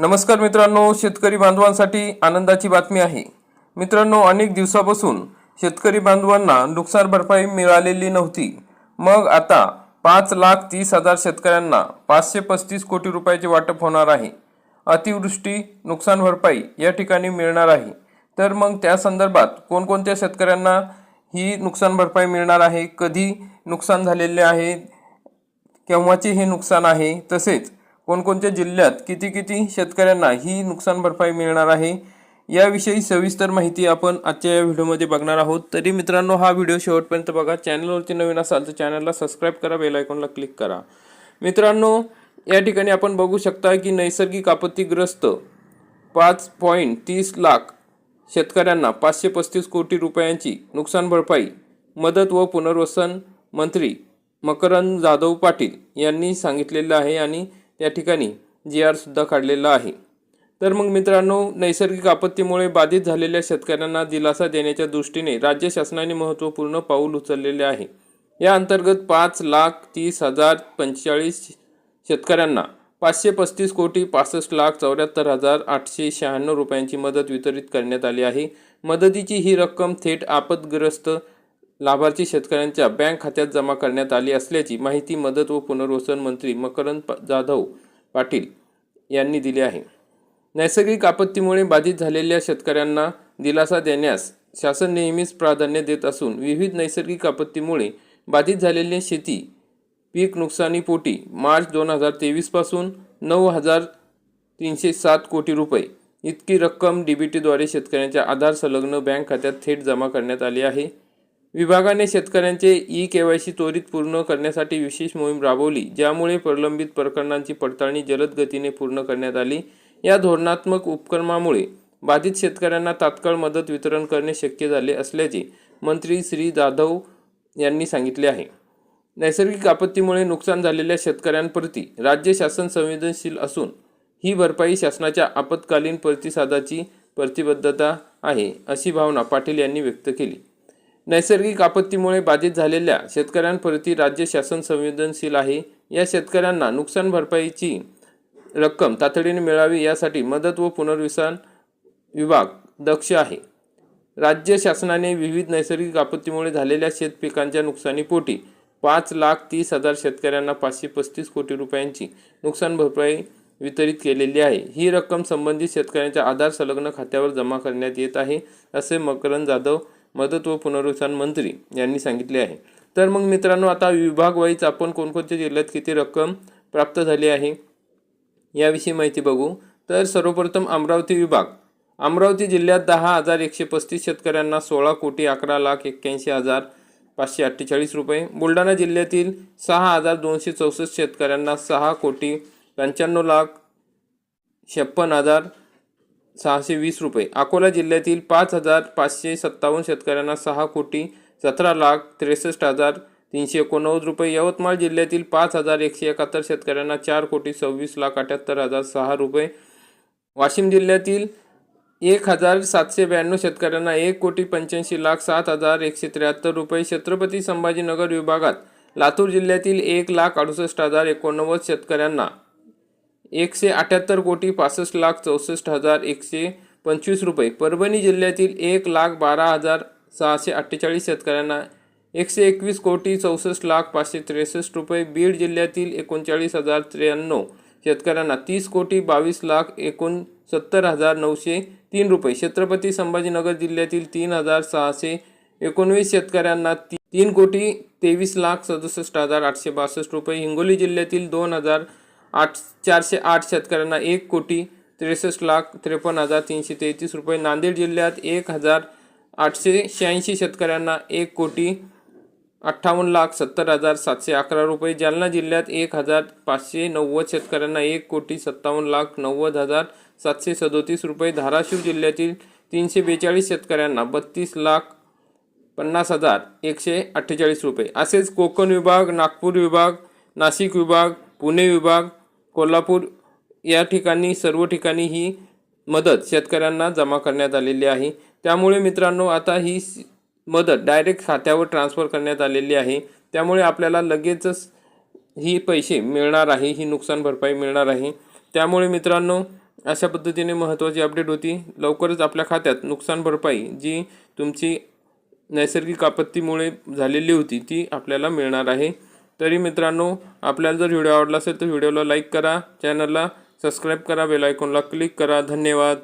नमस्कार मित्रांनो शेतकरी बांधवांसाठी आनंदाची बातमी आहे. मित्रांनो अनेक दिवसापासून शेतकरी बांधवांना नुकसान भरपाई मिळालेली नव्हती. मग आता पाच लाख तीस हजार शेतकऱ्यांना पाचशे पस्तीस कोटी रुपयाचे वाटप होणार आहे. अतिवृष्टी नुकसान भरपाई या ठिकाणी मिळणार आहे. तर मग त्या संदर्भात कोणकोणत्या शेतकऱ्यांना ही नुकसान भरपाई मिळणार आहे? कधी नुकसान झालेले आहे? केव्हाचे हे नुकसान आहे? तसेच कोणकोणत्या जिल्ह्यात किती किती शेतकऱ्यांना ही नुकसान भरपाई मिळणार आहे याविषयी सविस्तर माहिती आपण आजच्या या व्हिडिओमध्ये बघणार आहोत. तरी मित्रांनो हा व्हिडिओ शेवटपर्यंत बघा. चॅनलवरती नवीन असाल तर चॅनलला सबस्क्राईब करा बेल आयकॉनला क्लिक करा. मित्रांनो या ठिकाणी आपण बघू शकता की नैसर्गिक आपत्तीग्रस्त पाच पॉईंट तीस लाख शेतकऱ्यांना पाचशे पस्तीस कोटी रुपयांची नुकसान भरपाई मदत व पुनर्वसन मंत्री मकरंद जाधव पाटील यांनी सांगितलेलं आहे आणि त्या ठिकाणी जी आर सुद्धा काढलेला आहे. तर मग मित्रांनो नैसर्गिक आपत्तीमुळे बाधित झालेल्या शेतकऱ्यांना दिलासा देण्याच्या दृष्टीने राज्य शासनाने महत्त्वपूर्ण पाऊल उचललेले आहे. या अंतर्गत पाच लाख तीस हजार पंचेचाळीस शेतकऱ्यांना पाचशे पस्तीस कोटी पासष्ट लाख चौऱ्याहत्तर हजार आठशे शहाण्णव रुपयांची मदत वितरित करण्यात आली आहे. मदतीची ही रक्कम थेट आपदग्रस्त लाभार्थी शेतकऱ्यांच्या बँक खात्यात जमा करण्यात आली असल्याची माहिती मदत व पुनर्वसन मंत्री मकरंद जाधव पाटील यांनी दिली आहे. नैसर्गिक आपत्तीमुळे बाधित झालेल्या शेतकऱ्यांना दिलासा देण्यास शासन नेहमीच प्राधान्य देत असून विविध नैसर्गिक आपत्तीमुळे बाधित झालेल्या शेती पीक नुकसानीपोटी मार्च दोन हजार तेवीसपासून नऊ हजार तीनशे सात कोटी रुपये इतकी रक्कम डी बी टीद्वारे शेतकऱ्यांच्या आधार संलग्न बँक खात्यात थेट जमा करण्यात आली आहे. विभागाने शेतकऱ्यांचे ई केवायसी सी त्वरित पूर्ण करण्यासाठी विशेष मोहीम राबवली ज्यामुळे प्रलंबित प्रकरणांची पडताळणी जलद गतीने पूर्ण करण्यात आली. या धोरणात्मक उपक्रमामुळे बाधित शेतकऱ्यांना तात्काळ मदत वितरण करणे शक्य झाले असल्याचे मंत्री श्री जाधव यांनी सांगितले आहे. नैसर्गिक आपत्तीमुळे नुकसान झालेल्या शेतकऱ्यांप्रती राज्य शासन संवेदनशील असून ही भरपाई शासनाच्या आपत्कालीन प्रतिसादाची प्रतिबद्धता आहे अशी भावना पाटील यांनी व्यक्त केली. नैसर्गिक आपत्तीमुळे बाधित झालेल्या शेतकऱ्यांप्रती राज्य शासन संवेदनशील आहे. या शेतकऱ्यांना नुकसान भरपाईची रक्कम तातडीने मिळावी यासाठी मदत व पुनर्वसन विभाग दक्ष आहे. राज्य शासनाने विविध नैसर्गिक आपत्तीमुळे झालेल्या शेतपिकांच्या नुकसानीपोटी पाच लाख तीस हजार शेतकऱ्यांना पाचशे पस्तीस कोटी रुपयांची नुकसान भरपाई वितरित केलेली आहे. ही रक्कम संबंधित शेतकऱ्यांच्या आधार संलग्न खात्यावर जमा करण्यात येत आहे असे मकरंद जाधव मदत व पुनर्वसन मंत्री यांनी सांगितले आहे. तर मग मित्रांनो आता विभागवाईज आपण कोणकोणत्या जिल्ह्यात किती रक्कम प्राप्त झाली आहे याविषयी माहिती बघू. तर सर्वप्रथम अमरावती विभाग. अमरावती जिल्ह्यात दहा हजार एकशे पस्तीस शेतकऱ्यांना सोळा कोटी अकरा लाख एक्क्याऐंशी हजार पाचशे अठ्ठेचाळीस रुपये. बुलढाणा जिल्ह्यातील सहा हजार दोनशे चौसष्ट शेतकऱ्यांना सहा कोटी पंच्याण्णव लाख छप्पन हजार सहाशे वीस रुपये. अकोला जिल्ह्यातील पाच हजार पाचशे सत्तावन्न शेतकऱ्यांना सहा कोटी सतरा लाख त्रेसष्ट हजार तीनशे एकोणनव्वद रुपये. यवतमाळ जिल्ह्यातील पाच हजार एकशे एकाहत्तर शेतकऱ्यांना चार कोटी सव्वीस लाख अठ्याहत्तर हजार सहा रुपये. वाशिम जिल्ह्यातील एक हजार सातशे ब्याण्णव शेतकऱ्यांना एक कोटी पंच्याऐंशी लाख सात हजार एकशे त्र्याहत्तर रुपये. छत्रपती संभाजीनगर विभागात लातूर जिल्ह्यातील एक लाख अडुसष्ट हजार एकोणनव्वद शेतकऱ्यांना एकशे अठ्याहत्तर कोटी पासष्ट लाख चौसष्ट हजार एकशे पंचवीस रुपये. परभणी जिल्ह्यातील एक लाख बारा हजार सहाशे अठ्ठेचाळीस शेतकऱ्यांना एकशे एकवीस कोटी चौसष्ट लाख पाचशे त्रेसष्ट रुपये. बीड जिल्ह्यातील एकोणचाळीस हजार त्र्याण्णव शेतकऱ्यांना तीस कोटी बावीस लाख एकोणसत्तर हजार नऊशे तीन रुपये. छत्रपती संभाजीनगर जिल्ह्यातील तीन हजार सहाशे एकोणवीस शेतकऱ्यांना ती तीन कोटी तेवीस लाख सदुसष्ट हजार आठशे बासष्ट रुपये. हिंगोली जिल्ह्यातील दोन हजार आठ चारशे आठ शेतकऱ्यांना एक कोटी त्रेसष्ट लाख त्रेपन्न हजार तीनशे तेहतीस रुपये. नांदेड जिल्ह्यात एक हजार आठशे शहाऐंशी शेतकऱ्यांना एक कोटी अठ्ठावन्न लाख सत्तर हजार सातशे अकरा रुपये. जालना जिल्ह्यात एक हजार पाचशे नव्वद शेतकऱ्यांना एक कोटी सत्तावन्न लाख नव्वद हजार सातशे सदोतीस रुपये. धाराशिव जिल्ह्यातील तीनशे बेचाळीस शेतकऱ्यांना बत्तीस लाख पन्नास हजार एकशे अठ्ठेचाळीस रुपये. असेच कोकण विभाग नागपूर विभाग नाशिक विभाग पुणे विभाग कोल्हापूर या ठिकाणी सर्व ठिकाणी ही मदत शेतकऱ्यांना जमा करण्यात आलेली आहे. त्यामुळे मित्रांनो आता ही मदत डायरेक्ट खात्यावर ट्रान्सफर करण्यात आलेली आहे. त्यामुळे आपल्याला लगेचच ही पैसे मिळणार आहे ही नुकसान भरपाई मिळणार आहे. त्यामुळे मित्रांनो अशा पद्धतीने महत्त्वाची अपडेट होती. लवकरच आपल्या खात्यात नुकसान भरपाई जी तुमची नैसर्गिक आपत्तीमुळे झालेली होती ती आपल्याला मिळणार आहे. तरी मित्रांनो आपल्याला जर व्हिडिओ आवडला असेल तर व्हिडिओला लाईक करा चॅनलला सबस्क्राईब करा बेल आयकॉनला क्लिक करा. धन्यवाद.